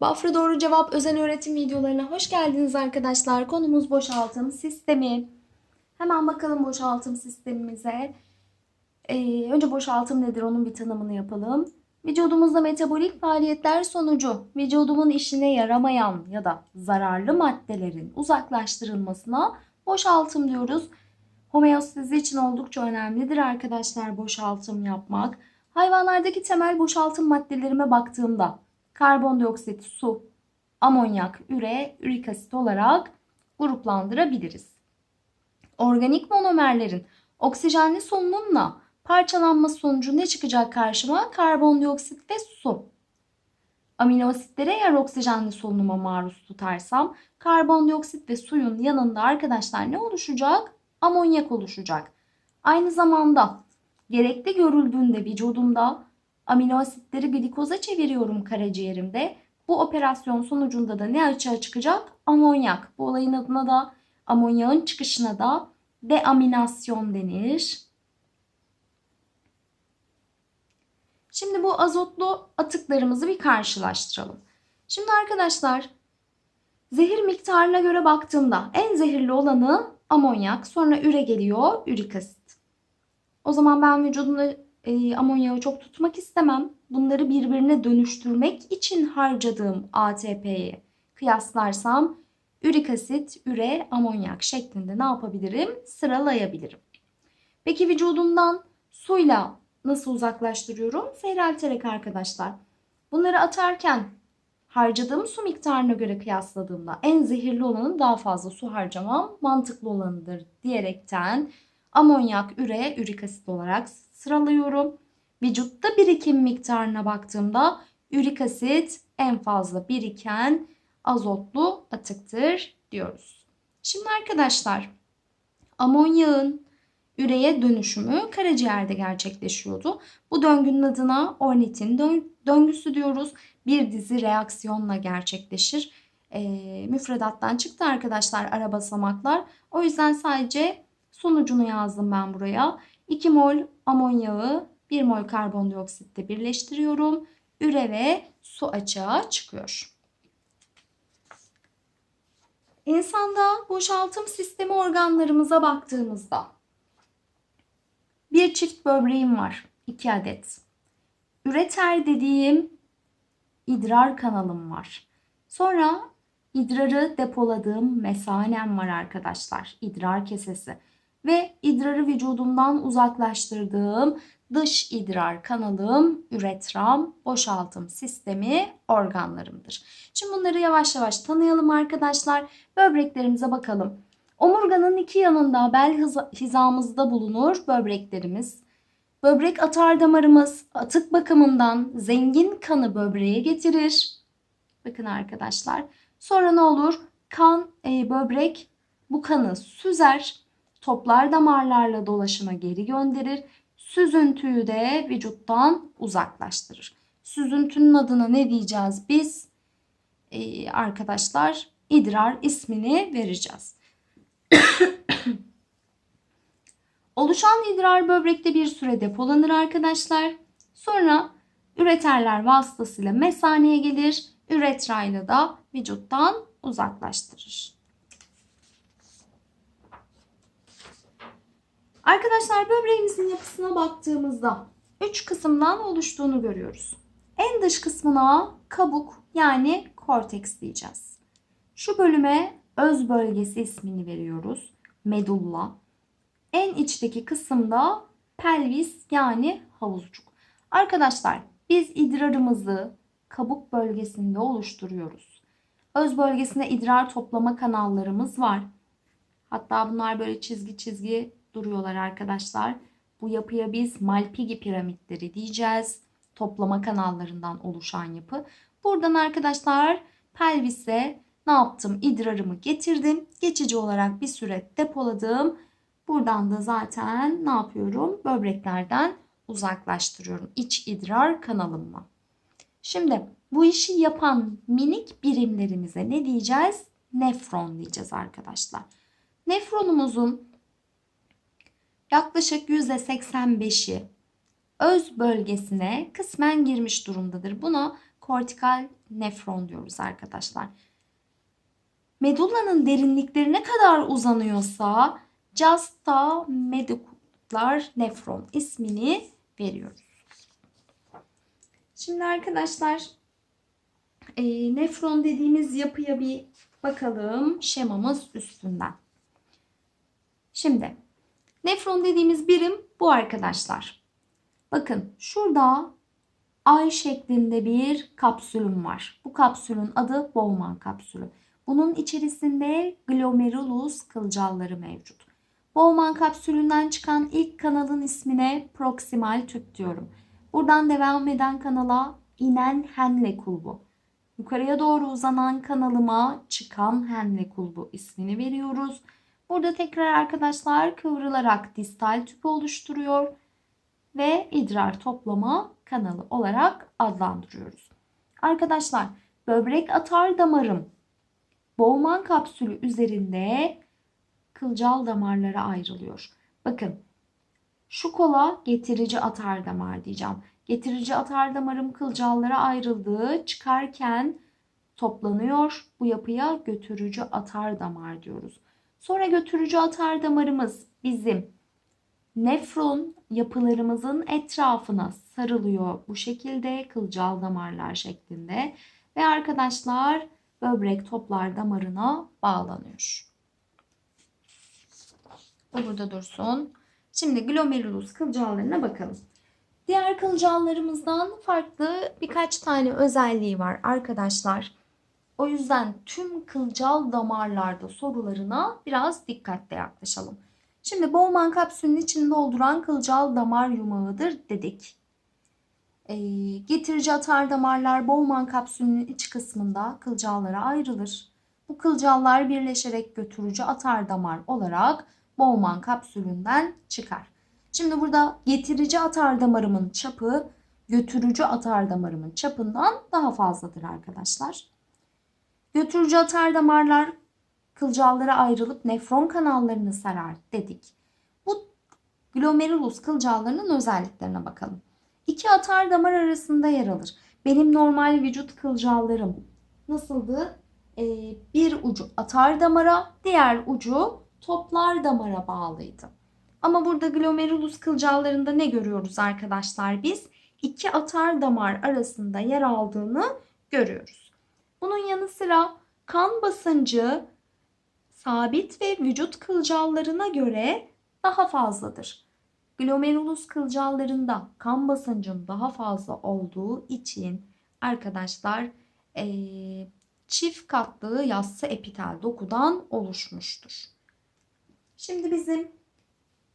Bafra Doğru Cevap özel öğretim videolarına hoş geldiniz arkadaşlar. Konumuz boşaltım sistemi. Hemen bakalım boşaltım sistemimize. Ee, önce boşaltım nedir onun bir tanımını yapalım. Vücudumuzda metabolik faaliyetler sonucu vücudumun işine yaramayan ya da zararlı maddelerin uzaklaştırılmasına boşaltım diyoruz. Homeostazi için oldukça önemlidir arkadaşlar boşaltım yapmak. Hayvanlardaki temel boşaltım maddelerime baktığımda karbondioksit, su, amonyak, üre, ürik asit olarak gruplandırabiliriz. Organik monomerlerin oksijenli solunumla parçalanması sonucu ne çıkacak karşıma? Karbondioksit ve su. Amino asitlere eğer oksijenli solunuma maruz tutarsam karbondioksit ve suyun yanında arkadaşlar ne oluşacak? Amonyak oluşacak. Aynı zamanda gerekli görüldüğünde vücudumda amino asitleri glikoza çeviriyorum karaciğerimde. Bu operasyon sonucunda da ne açığa çıkacak? Amonyak. Bu olayın adına da amonyağın çıkışına da deaminasyon denir. Şimdi bu azotlu atıklarımızı bir karşılaştıralım. Şimdi arkadaşlar zehir miktarına göre baktığımda en zehirli olanı amonyak, sonra üre geliyor, ürik asit. O zaman ben vücudumda e, amonyağı çok tutmak istemem. Bunları birbirine dönüştürmek için harcadığım ATP'yi kıyaslarsam ürik asit, üre, amonyak şeklinde ne yapabilirim? Sıralayabilirim. Peki vücudumdan suyla nasıl uzaklaştırıyorum? Seyrelterek arkadaşlar. Bunları atarken harcadığım su miktarına göre kıyasladığımda en zehirli olanın daha fazla su harcamam mantıklı olanıdır diyerekten amonyak, üre, ürik asit olarak sıralıyorum. Vücutta birikim miktarına baktığımda ürik asit en fazla biriken azotlu atıktır diyoruz. Şimdi arkadaşlar amonyağın üreye dönüşümü karaciğerde gerçekleşiyordu. Bu döngünün adına ornitin döngüsü diyoruz. Bir dizi reaksiyonla gerçekleşir. E, müfredattan çıktı arkadaşlar ara basamaklar. O yüzden sadece sonucunu yazdım ben buraya. 2 mol amonyağı 1 mol karbondioksitle birleştiriyorum. Üre ve su açığa çıkıyor. İnsanda boşaltım sistemi organlarımıza baktığımızda bir çift böbreğim var. 2 adet. Üreter dediğim idrar kanalım var. Sonra idrarı depoladığım mesanem var arkadaşlar. İdrar kesesi. Ve idrarı vücudumdan uzaklaştırdığım dış idrar kanalım, üretram, boşaltım sistemi organlarımdır. Şimdi bunları yavaş yavaş tanıyalım arkadaşlar. Böbreklerimize bakalım. Omurganın iki yanında bel hizamızda bulunur böbreklerimiz. Böbrek atar damarımız atık bakımından zengin kanı böbreğe getirir. Bakın arkadaşlar. Sonra ne olur? Kan, e, böbrek bu kanı süzer. Toplar damarlarla dolaşıma geri gönderir. Süzüntüyü de vücuttan uzaklaştırır. Süzüntünün adına ne diyeceğiz biz? Ee, arkadaşlar idrar ismini vereceğiz. Oluşan idrar böbrekte bir süre depolanır arkadaşlar. Sonra üreterler vasıtasıyla mesaneye gelir. Üretrayla da vücuttan uzaklaştırır. Arkadaşlar böbreğimizin yapısına baktığımızda 3 kısımdan oluştuğunu görüyoruz. En dış kısmına kabuk yani korteks diyeceğiz. Şu bölüme öz bölgesi ismini veriyoruz. Medulla. En içteki kısımda pelvis yani havuzcuk. Arkadaşlar biz idrarımızı kabuk bölgesinde oluşturuyoruz. Öz bölgesinde idrar toplama kanallarımız var. Hatta bunlar böyle çizgi çizgi duruyorlar arkadaşlar. Bu yapıya biz Malpighi piramitleri diyeceğiz. Toplama kanallarından oluşan yapı. Buradan arkadaşlar pelvise ne yaptım? İdrarımı getirdim. Geçici olarak bir süre depoladım. Buradan da zaten ne yapıyorum? Böbreklerden uzaklaştırıyorum. İç idrar kanalımla. Şimdi bu işi yapan minik birimlerimize ne diyeceğiz? Nefron diyeceğiz arkadaşlar. Nefronumuzun yaklaşık %85'i öz bölgesine kısmen girmiş durumdadır. Buna kortikal nefron diyoruz arkadaşlar. Medullanın derinlikleri ne kadar uzanıyorsa Justa medular nefron ismini veriyoruz. Şimdi arkadaşlar e, nefron dediğimiz yapıya bir bakalım şemamız üstünden. Şimdi nefron dediğimiz birim bu arkadaşlar. Bakın şurada ay şeklinde bir kapsülüm var. Bu kapsülün adı Bowman kapsülü. Bunun içerisinde glomerulus kılcalları mevcut. Bowman kapsülünden çıkan ilk kanalın ismine proksimal tüp diyorum. Buradan devam eden kanala inen Henle kulbu. Yukarıya doğru uzanan kanalıma çıkan Henle kulbu ismini veriyoruz. Burada tekrar arkadaşlar kıvrılarak distal tüpü oluşturuyor ve idrar toplama kanalı olarak adlandırıyoruz. Arkadaşlar böbrek atar damarım Bowman kapsülü üzerinde kılcal damarlara ayrılıyor. Bakın şu kola getirici atar damar diyeceğim. Getirici atar damarım kılcallara ayrıldığı çıkarken toplanıyor. Bu yapıya götürücü atar damar diyoruz. Sonra götürücü atar damarımız bizim nefron yapılarımızın etrafına sarılıyor. Bu şekilde kılcal damarlar şeklinde. Ve arkadaşlar böbrek toplar damarına bağlanıyor. Bu burada dursun. Şimdi glomerulus kılcallarına bakalım. Diğer kılcallarımızdan farklı birkaç tane özelliği var arkadaşlar. O yüzden tüm kılcal damarlarda sorularına biraz dikkatle yaklaşalım. Şimdi Bowman kapsülünün içini dolduran kılcal damar yumağıdır dedik. Ee, getirici atar damarlar Bowman kapsülünün iç kısmında kılcallara ayrılır. Bu kılcallar birleşerek götürücü atar damar olarak Bowman kapsülünden çıkar. Şimdi burada getirici atar damarımın çapı götürücü atar damarımın çapından daha fazladır arkadaşlar. Götürücü atar damarlar kılcallara ayrılıp nefron kanallarını sarar dedik. Bu glomerulus kılcallarının özelliklerine bakalım. İki atar damar arasında yer alır. Benim normal vücut kılcallarım nasıldı? Ee, bir ucu atar damara, diğer ucu toplar damara bağlıydı. Ama burada glomerulus kılcallarında ne görüyoruz arkadaşlar biz? İki atar damar arasında yer aldığını görüyoruz. Bunun yanı sıra kan basıncı sabit ve vücut kılcallarına göre daha fazladır. Glomerulus kılcallarında kan basıncın daha fazla olduğu için arkadaşlar ee, çift katlı yassı epitel dokudan oluşmuştur. Şimdi bizim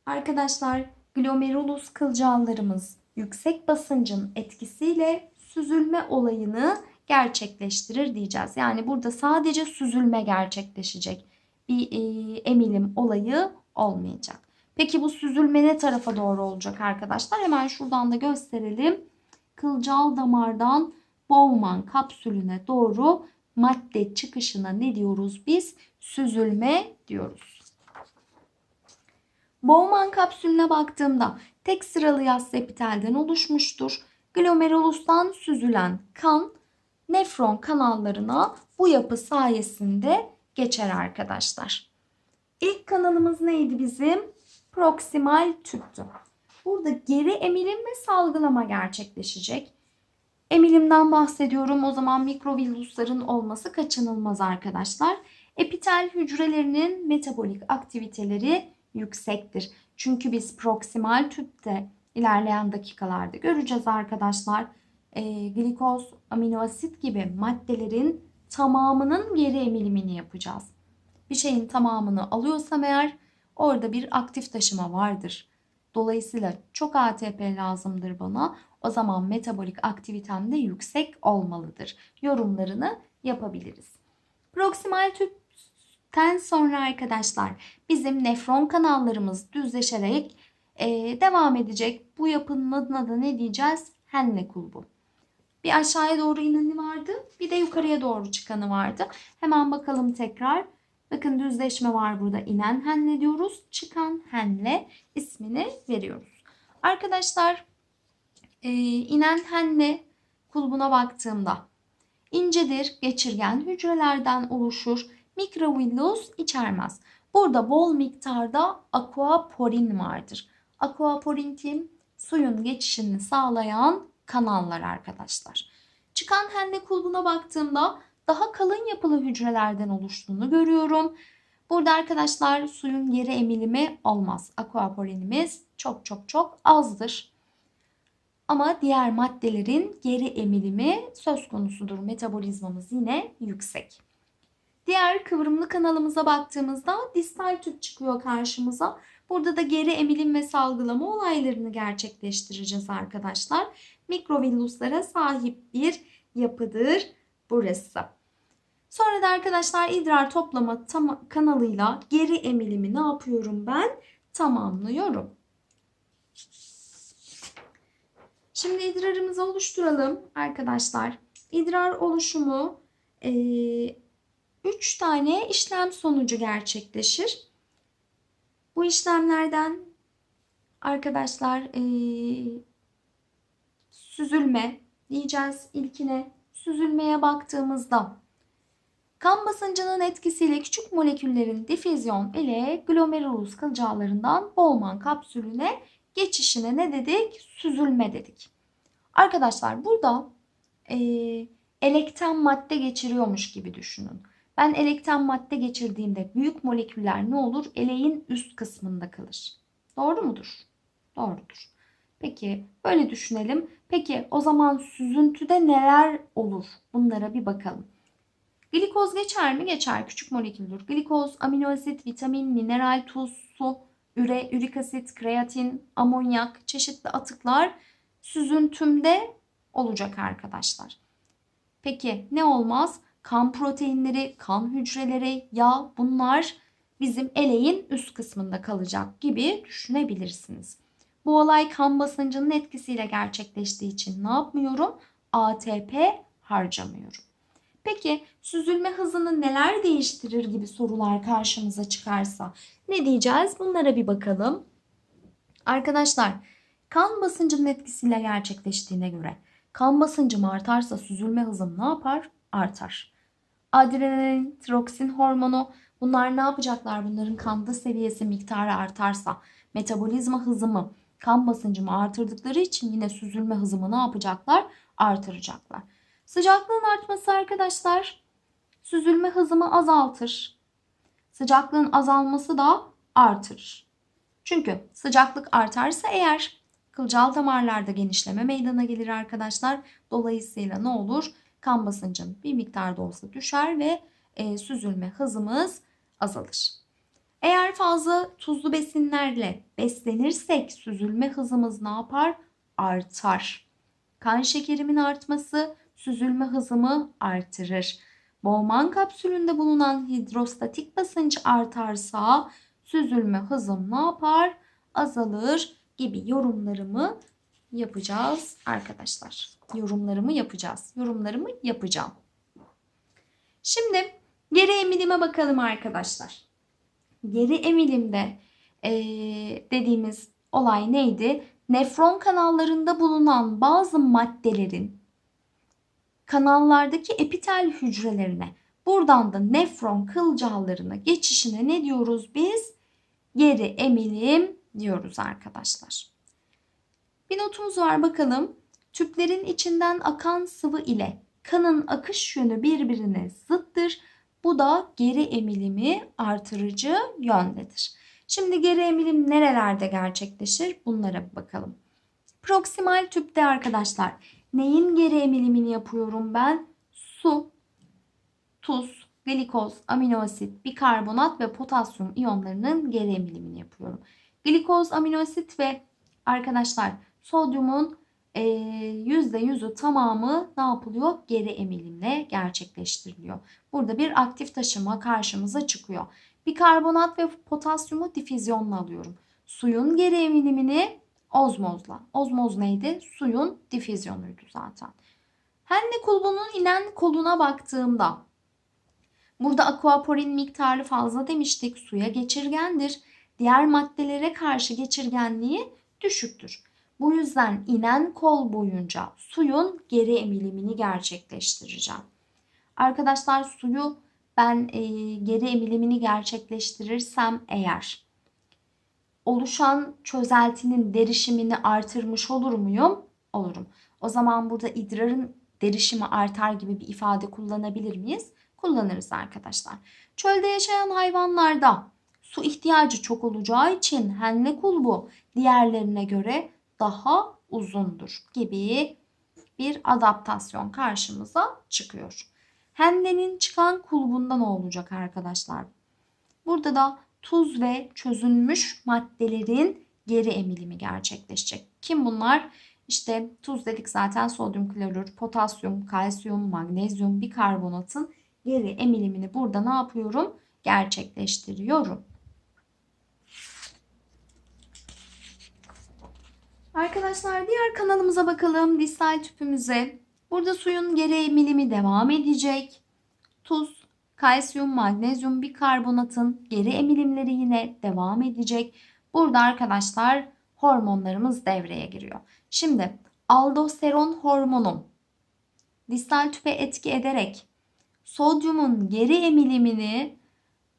arkadaşlar glomerulus kılcallarımız yüksek basıncın etkisiyle süzülme olayını gerçekleştirir diyeceğiz. Yani burada sadece süzülme gerçekleşecek. Bir e, emilim olayı olmayacak. Peki bu süzülme ne tarafa doğru olacak arkadaşlar? Hemen şuradan da gösterelim. Kılcal damardan Bowman kapsülüne doğru madde çıkışına ne diyoruz biz? Süzülme diyoruz. Bowman kapsülüne baktığımda tek sıralı yassı epitelden oluşmuştur. Glomerulustan süzülen kan nefron kanallarına bu yapı sayesinde geçer arkadaşlar. İlk kanalımız neydi bizim? Proksimal tüptü. Burada geri emilim ve salgılama gerçekleşecek. Emilimden bahsediyorum. O zaman mikrovillusların olması kaçınılmaz arkadaşlar. Epitel hücrelerinin metabolik aktiviteleri yüksektir. Çünkü biz proksimal tüpte ilerleyen dakikalarda göreceğiz arkadaşlar. E, glikoz, amino asit gibi maddelerin tamamının geri emilimini yapacağız. Bir şeyin tamamını alıyorsam eğer orada bir aktif taşıma vardır. Dolayısıyla çok ATP lazımdır bana. O zaman metabolik aktivitem de yüksek olmalıdır. Yorumlarını yapabiliriz. Proksimal tüpten sonra arkadaşlar bizim nefron kanallarımız düzleşerek e, devam edecek. Bu yapının adına da ne diyeceğiz? Henle kulbu. Bir aşağıya doğru ineni vardı. Bir de yukarıya doğru çıkanı vardı. Hemen bakalım tekrar. Bakın düzleşme var burada. İnen henle diyoruz. Çıkan henle ismini veriyoruz. Arkadaşlar e, inen henle kulbuna baktığımda incedir, geçirgen hücrelerden oluşur. Mikrovillus içermez. Burada bol miktarda aquaporin vardır. Aquaporin kim? Suyun geçişini sağlayan kanallar arkadaşlar. Çıkan henne kulbuna baktığımda daha kalın yapılı hücrelerden oluştuğunu görüyorum. Burada arkadaşlar suyun geri emilimi olmaz. Aquaporinimiz çok çok çok azdır. Ama diğer maddelerin geri emilimi söz konusudur. Metabolizmamız yine yüksek. Diğer kıvrımlı kanalımıza baktığımızda distal tüp çıkıyor karşımıza. Burada da geri emilim ve salgılama olaylarını gerçekleştireceğiz arkadaşlar. Mikrovilluslara sahip bir yapıdır burası. Sonra da arkadaşlar idrar toplama kanalıyla geri emilimi ne yapıyorum ben? Tamamlıyorum. Şimdi idrarımızı oluşturalım arkadaşlar. İdrar oluşumu 3 tane işlem sonucu gerçekleşir. Bu işlemlerden arkadaşlar eee, süzülme diyeceğiz ilkine. Süzülmeye baktığımızda kan basıncının etkisiyle küçük moleküllerin difüzyon ile glomerulus kılcallarından Bowman kapsülüne geçişine ne dedik? Süzülme dedik. Arkadaşlar burada eee elekten madde geçiriyormuş gibi düşünün. Ben elekten madde geçirdiğimde büyük moleküller ne olur? Eleğin üst kısmında kalır. Doğru mudur? Doğrudur. Peki böyle düşünelim. Peki o zaman süzüntüde neler olur? Bunlara bir bakalım. Glikoz geçer mi? Geçer. Küçük moleküldür. Glikoz, amino asit, vitamin, mineral, tuz, su, üre, ürik asit, kreatin, amonyak, çeşitli atıklar süzüntümde olacak arkadaşlar. Peki ne olmaz? Kan proteinleri, kan hücreleri, yağ bunlar bizim eleğin üst kısmında kalacak gibi düşünebilirsiniz. Bu olay kan basıncının etkisiyle gerçekleştiği için ne yapmıyorum? ATP harcamıyorum. Peki süzülme hızını neler değiştirir gibi sorular karşımıza çıkarsa ne diyeceğiz? Bunlara bir bakalım. Arkadaşlar kan basıncının etkisiyle gerçekleştiğine göre kan basıncım artarsa süzülme hızım ne yapar? Artar. Adrenalin, tiroksin hormonu bunlar ne yapacaklar? Bunların kanda seviyesi miktarı artarsa metabolizma hızımı, kan basıncımı artırdıkları için yine süzülme hızımı ne yapacaklar? Artıracaklar. Sıcaklığın artması arkadaşlar süzülme hızımı azaltır. Sıcaklığın azalması da artırır. Çünkü sıcaklık artarsa eğer kılcal damarlarda genişleme meydana gelir arkadaşlar. Dolayısıyla ne olur? Kan basıncım bir miktar da olsa düşer ve e, süzülme hızımız azalır. Eğer fazla tuzlu besinlerle beslenirsek süzülme hızımız ne yapar? Artar. Kan şekerimin artması süzülme hızımı artırır. Bowman kapsülünde bulunan hidrostatik basınç artarsa süzülme hızım ne yapar? Azalır gibi yorumlarımı yapacağız arkadaşlar. Yorumlarımı yapacağız. Yorumlarımı yapacağım. Şimdi geri emilime bakalım arkadaşlar. Geri emilimde eee, dediğimiz olay neydi? Nefron kanallarında bulunan bazı maddelerin kanallardaki epitel hücrelerine buradan da nefron kılcallarına geçişine ne diyoruz biz? Geri emilim diyoruz arkadaşlar. Bir notumuz var bakalım. Tüplerin içinden akan sıvı ile kanın akış yönü birbirine zıttır. Bu da geri emilimi artırıcı yöndedir. Şimdi geri emilim nerelerde gerçekleşir? Bunlara bakalım. Proksimal tüpte arkadaşlar neyin geri emilimini yapıyorum ben? Su, tuz, glikoz, amino asit, bikarbonat ve potasyum iyonlarının geri emilimini yapıyorum. Glikoz, amino asit ve arkadaşlar sodyumun %100'ü tamamı ne yapılıyor? Geri emilimle gerçekleştiriliyor. Burada bir aktif taşıma karşımıza çıkıyor. Bikarbonat ve potasyumu difüzyonla alıyorum. Suyun geri emilimini ozmozla. Ozmoz neydi? Suyun difüzyonuydu zaten. Henne kulbunun inen koluna baktığımda burada aquaporin miktarı fazla demiştik. Suya geçirgendir. Diğer maddelere karşı geçirgenliği düşüktür. Bu yüzden inen kol boyunca suyun geri emilimini gerçekleştireceğim. Arkadaşlar suyu ben e, geri emilimini gerçekleştirirsem eğer oluşan çözeltinin derişimini artırmış olur muyum? Olurum. O zaman burada idrarın derişimi artar gibi bir ifade kullanabilir miyiz? Kullanırız arkadaşlar. Çölde yaşayan hayvanlarda su ihtiyacı çok olacağı için henle kulbu diğerlerine göre daha uzundur gibi bir adaptasyon karşımıza çıkıyor. Henlenin çıkan kulbunda ne olacak arkadaşlar? Burada da tuz ve çözünmüş maddelerin geri emilimi gerçekleşecek. Kim bunlar? İşte tuz dedik zaten sodyum klorür, potasyum, kalsiyum, magnezyum, bikarbonatın geri emilimini burada ne yapıyorum? Gerçekleştiriyorum. Arkadaşlar diğer kanalımıza bakalım. Distal tüpümüze. Burada suyun geri emilimi devam edecek. Tuz, kalsiyum, magnezyum, bikarbonatın geri emilimleri yine devam edecek. Burada arkadaşlar hormonlarımız devreye giriyor. Şimdi aldosteron hormonu distal tüpe etki ederek sodyumun geri emilimini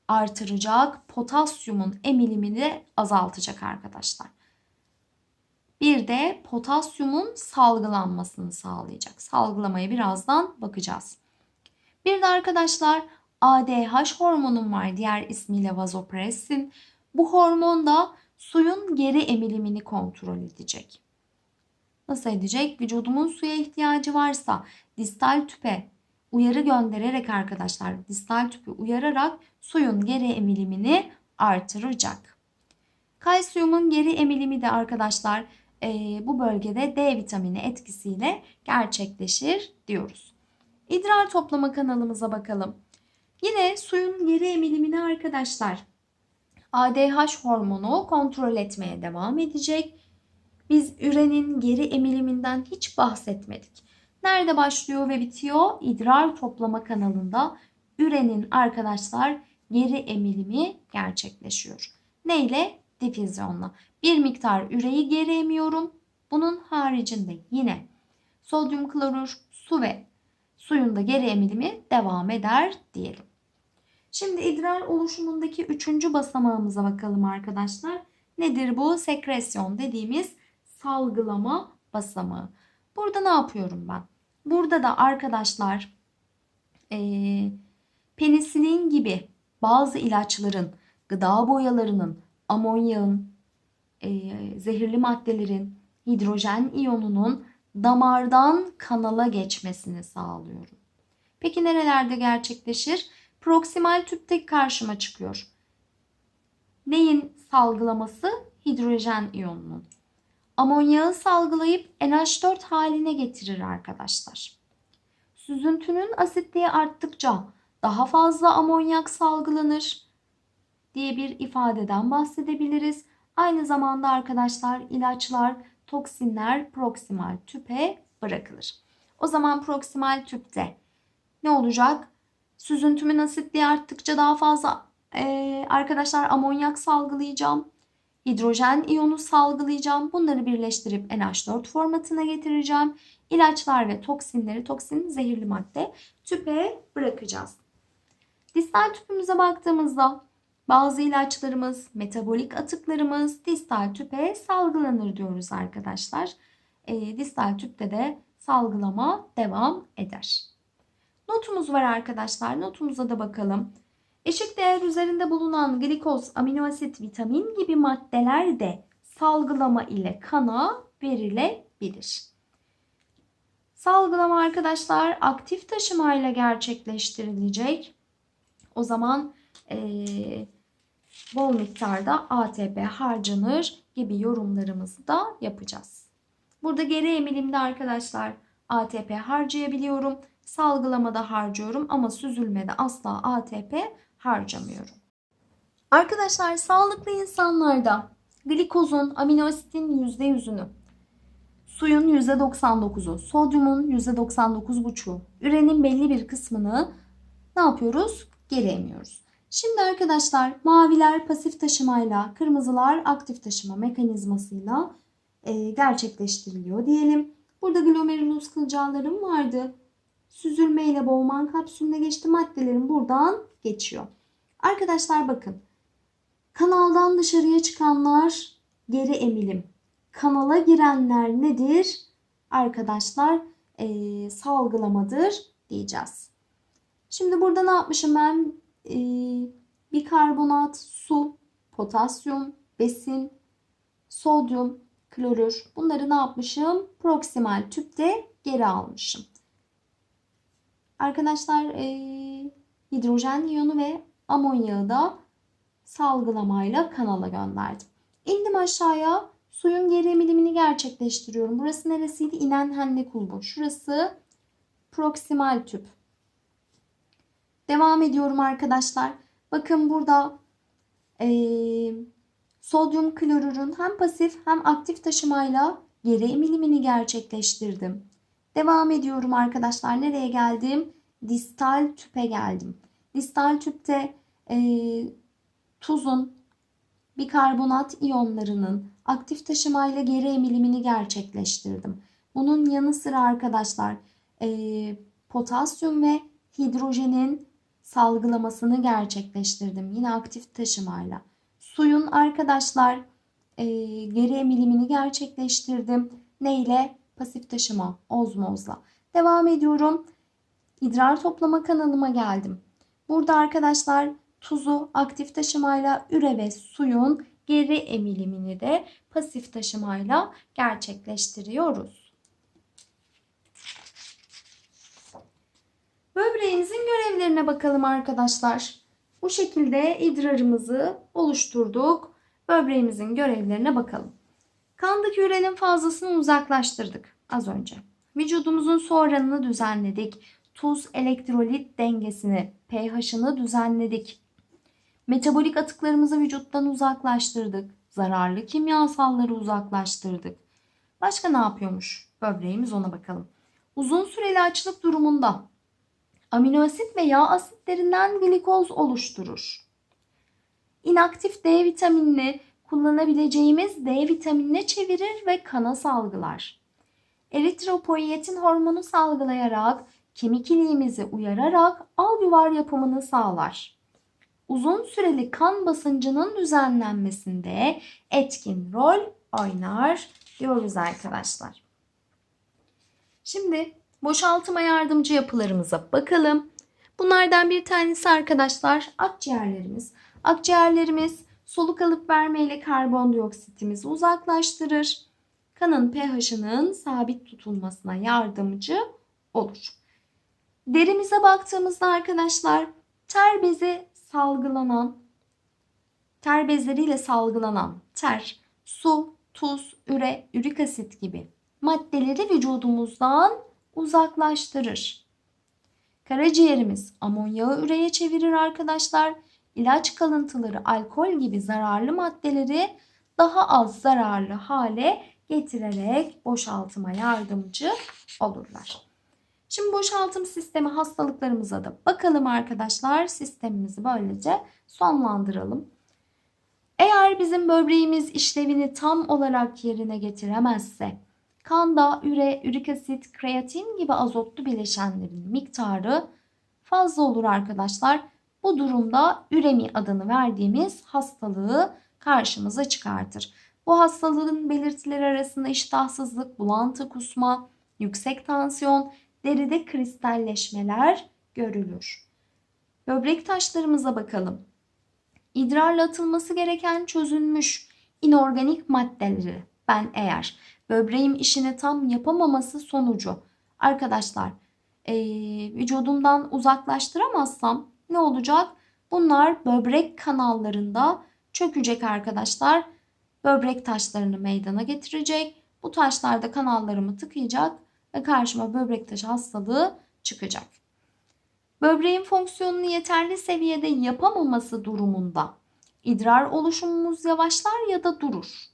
artıracak, potasyumun emilimini azaltacak arkadaşlar. Bir de potasyumun salgılanmasını sağlayacak. Salgılamaya birazdan bakacağız. Bir de arkadaşlar ADH hormonum var diğer ismiyle vazopressin. Bu hormon da suyun geri emilimini kontrol edecek. Nasıl edecek? Vücudumun suya ihtiyacı varsa distal tüpe uyarı göndererek arkadaşlar distal tüpü uyararak suyun geri emilimini artıracak. Kalsiyumun geri emilimi de arkadaşlar e, bu bölgede D vitamini etkisiyle gerçekleşir diyoruz. İdrar toplama kanalımıza bakalım. Yine suyun geri emilimini arkadaşlar ADH hormonu kontrol etmeye devam edecek. Biz ürenin geri emiliminden hiç bahsetmedik. Nerede başlıyor ve bitiyor? İdrar toplama kanalında ürenin arkadaşlar geri emilimi gerçekleşiyor. Neyle? Difüzyonla. Bir miktar üreyi geri emiyorum. Bunun haricinde yine sodyum klorür, su ve suyun da geri emilimi devam eder diyelim. Şimdi idrar oluşumundaki üçüncü basamağımıza bakalım arkadaşlar. Nedir bu? Sekresyon dediğimiz salgılama basamağı. Burada ne yapıyorum ben? Burada da arkadaşlar e, penisilin gibi bazı ilaçların, gıda boyalarının, amonyağın, e, zehirli maddelerin, hidrojen iyonunun damardan kanala geçmesini sağlıyorum. Peki nerelerde gerçekleşir? Proksimal tüpte karşıma çıkıyor. Neyin salgılaması? Hidrojen iyonunun. Amonyağı salgılayıp NH4 haline getirir arkadaşlar. Süzüntünün asitliği arttıkça daha fazla amonyak salgılanır diye bir ifadeden bahsedebiliriz. Aynı zamanda arkadaşlar ilaçlar, toksinler proksimal tüpe bırakılır. O zaman proksimal tüpte ne olacak? Süzüntümün asitliği arttıkça daha fazla e, arkadaşlar amonyak salgılayacağım. Hidrojen iyonu salgılayacağım. Bunları birleştirip NH4 formatına getireceğim. İlaçlar ve toksinleri, toksin zehirli madde tüpe bırakacağız. Distal tüpümüze baktığımızda bazı ilaçlarımız, metabolik atıklarımız distal tüpe salgılanır diyoruz arkadaşlar. E, distal tüpte de salgılama devam eder. Notumuz var arkadaşlar. Notumuza da bakalım. Eşik değer üzerinde bulunan glikoz, amino asit, vitamin gibi maddeler de salgılama ile kana verilebilir. Salgılama arkadaşlar aktif taşımayla gerçekleştirilecek. O zaman ee, bol miktarda ATP harcanır gibi yorumlarımızı da yapacağız. Burada geri emilimde arkadaşlar ATP harcayabiliyorum. Salgılamada harcıyorum ama süzülmede asla ATP harcamıyorum. Arkadaşlar sağlıklı insanlarda glikozun, amino asitin %100'ünü, suyun %99'u, sodyumun %99,5'u, ürenin belli bir kısmını ne yapıyoruz? Geri emiyoruz. Şimdi arkadaşlar maviler pasif taşımayla, kırmızılar aktif taşıma mekanizmasıyla e, gerçekleştiriliyor diyelim. Burada glomerulus kılcallarım vardı. süzülmeyle Bowman kapsülüne geçti. Maddelerin buradan geçiyor. Arkadaşlar bakın. Kanaldan dışarıya çıkanlar geri emilim. Kanala girenler nedir? Arkadaşlar ee, salgılamadır diyeceğiz. Şimdi burada ne yapmışım ben? Ee, bikarbonat, su, potasyum, besin, sodyum, klorür. Bunları ne yapmışım? Proksimal tüpte geri almışım. Arkadaşlar e, hidrojen iyonu ve amonyağı da salgılamayla kanala gönderdim. İndim aşağıya suyun geri emilimini gerçekleştiriyorum. Burası neresiydi? İnen henne kulbu. Şurası proksimal tüp. Devam ediyorum arkadaşlar. Bakın burada e, sodyum klorürün hem pasif hem aktif taşımayla geri emilimini gerçekleştirdim. Devam ediyorum arkadaşlar. Nereye geldim? Distal tüpe geldim. Distal tüpte e, tuzun bikarbonat iyonlarının aktif taşımayla geri emilimini gerçekleştirdim. Bunun yanı sıra arkadaşlar e, potasyum ve hidrojenin salgılamasını gerçekleştirdim. Yine aktif taşımayla. Suyun arkadaşlar e, geri emilimini gerçekleştirdim. Ne ile? Pasif taşıma, ozmozla. Devam ediyorum. İdrar toplama kanalıma geldim. Burada arkadaşlar tuzu aktif taşımayla üre ve suyun geri emilimini de pasif taşımayla gerçekleştiriyoruz. Böbreğimizin görevlerine bakalım arkadaşlar. Bu şekilde idrarımızı oluşturduk. Böbreğimizin görevlerine bakalım. Kandaki ürenin fazlasını uzaklaştırdık az önce. Vücudumuzun su oranını düzenledik. Tuz elektrolit dengesini, pH'ını düzenledik. Metabolik atıklarımızı vücuttan uzaklaştırdık. Zararlı kimyasalları uzaklaştırdık. Başka ne yapıyormuş böbreğimiz ona bakalım. Uzun süreli açlık durumunda amino asit ve yağ asitlerinden glikoz oluşturur. İnaktif D vitaminini kullanabileceğimiz D vitaminine çevirir ve kana salgılar. Eritropoietin hormonu salgılayarak kemik iliğimizi uyararak alveolar yapımını sağlar. Uzun süreli kan basıncının düzenlenmesinde etkin rol oynar diyoruz arkadaşlar. Şimdi boşaltıma yardımcı yapılarımıza bakalım. Bunlardan bir tanesi arkadaşlar akciğerlerimiz. Akciğerlerimiz soluk alıp vermeyle karbondioksitimizi uzaklaştırır. Kanın pH'ının sabit tutulmasına yardımcı olur. Derimize baktığımızda arkadaşlar ter bezi salgılanan, ter bezleriyle salgılanan ter, su, tuz, üre, ürik asit gibi maddeleri vücudumuzdan uzaklaştırır. Karaciğerimiz amonyağı üreye çevirir arkadaşlar. İlaç kalıntıları, alkol gibi zararlı maddeleri daha az zararlı hale getirerek boşaltıma yardımcı olurlar. Şimdi boşaltım sistemi hastalıklarımıza da bakalım arkadaşlar. Sistemimizi böylece sonlandıralım. Eğer bizim böbreğimiz işlevini tam olarak yerine getiremezse kanda üre, ürik asit, kreatin gibi azotlu bileşenlerin miktarı fazla olur arkadaşlar. Bu durumda üremi adını verdiğimiz hastalığı karşımıza çıkartır. Bu hastalığın belirtileri arasında iştahsızlık, bulantı, kusma, yüksek tansiyon, deride kristalleşmeler görülür. Böbrek taşlarımıza bakalım. İdrarla atılması gereken çözülmüş inorganik maddeleri ben eğer böbreğim işini tam yapamaması sonucu arkadaşlar e, vücudumdan uzaklaştıramazsam ne olacak? Bunlar böbrek kanallarında çökecek arkadaşlar. Böbrek taşlarını meydana getirecek. Bu taşlar da kanallarımı tıkayacak ve karşıma böbrek taşı hastalığı çıkacak. Böbreğin fonksiyonunu yeterli seviyede yapamaması durumunda idrar oluşumumuz yavaşlar ya da durur.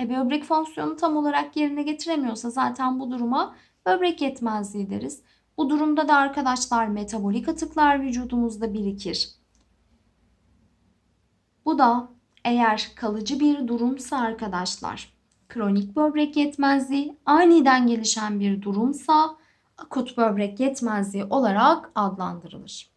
E, böbrek fonksiyonu tam olarak yerine getiremiyorsa zaten bu duruma böbrek yetmezliği deriz. Bu durumda da arkadaşlar metabolik atıklar vücudumuzda birikir. Bu da eğer kalıcı bir durumsa arkadaşlar kronik böbrek yetmezliği aniden gelişen bir durumsa akut böbrek yetmezliği olarak adlandırılır.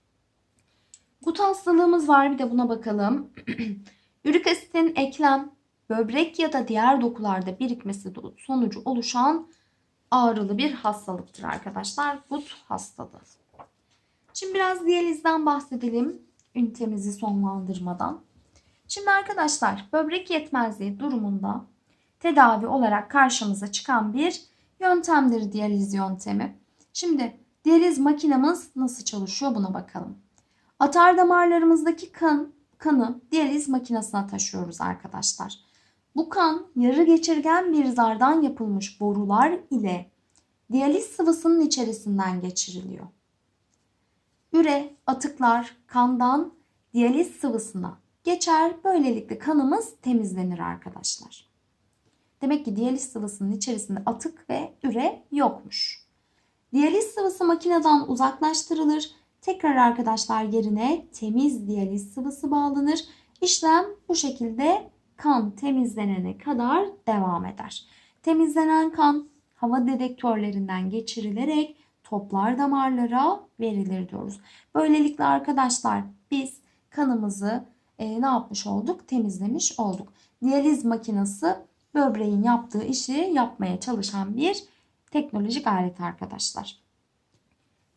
Gut hastalığımız var bir de buna bakalım. Ürik asitin eklem, böbrek ya da diğer dokularda birikmesi sonucu oluşan ağrılı bir hastalıktır arkadaşlar. Gut hastalığı. Şimdi biraz diyalizden bahsedelim ünitemizi sonlandırmadan. Şimdi arkadaşlar böbrek yetmezliği durumunda tedavi olarak karşımıza çıkan bir yöntemdir diyaliz yöntemi. Şimdi diyaliz makinamız nasıl çalışıyor buna bakalım. Atar damarlarımızdaki kan, kanı diyaliz makinesine taşıyoruz arkadaşlar. Bu kan yarı geçirgen bir zardan yapılmış borular ile diyaliz sıvısının içerisinden geçiriliyor. Üre, atıklar kandan diyaliz sıvısına geçer. Böylelikle kanımız temizlenir arkadaşlar. Demek ki diyaliz sıvısının içerisinde atık ve üre yokmuş. Diyaliz sıvısı makineden uzaklaştırılır. Tekrar arkadaşlar yerine temiz diyaliz sıvısı bağlanır. İşlem bu şekilde kan temizlenene kadar devam eder. Temizlenen kan hava dedektörlerinden geçirilerek toplar damarlara verilir diyoruz. Böylelikle arkadaşlar biz kanımızı e, ne yapmış olduk? Temizlemiş olduk. Diyaliz makinesi böbreğin yaptığı işi yapmaya çalışan bir teknolojik alet arkadaşlar.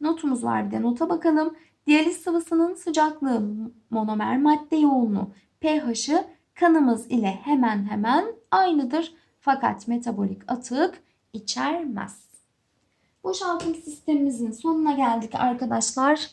Notumuz var bir de nota bakalım. Diyaliz sıvısının sıcaklığı, monomer madde yoğunluğu, pH'ı kanımız ile hemen hemen aynıdır. Fakat metabolik atık içermez. Boşaltım sistemimizin sonuna geldik arkadaşlar.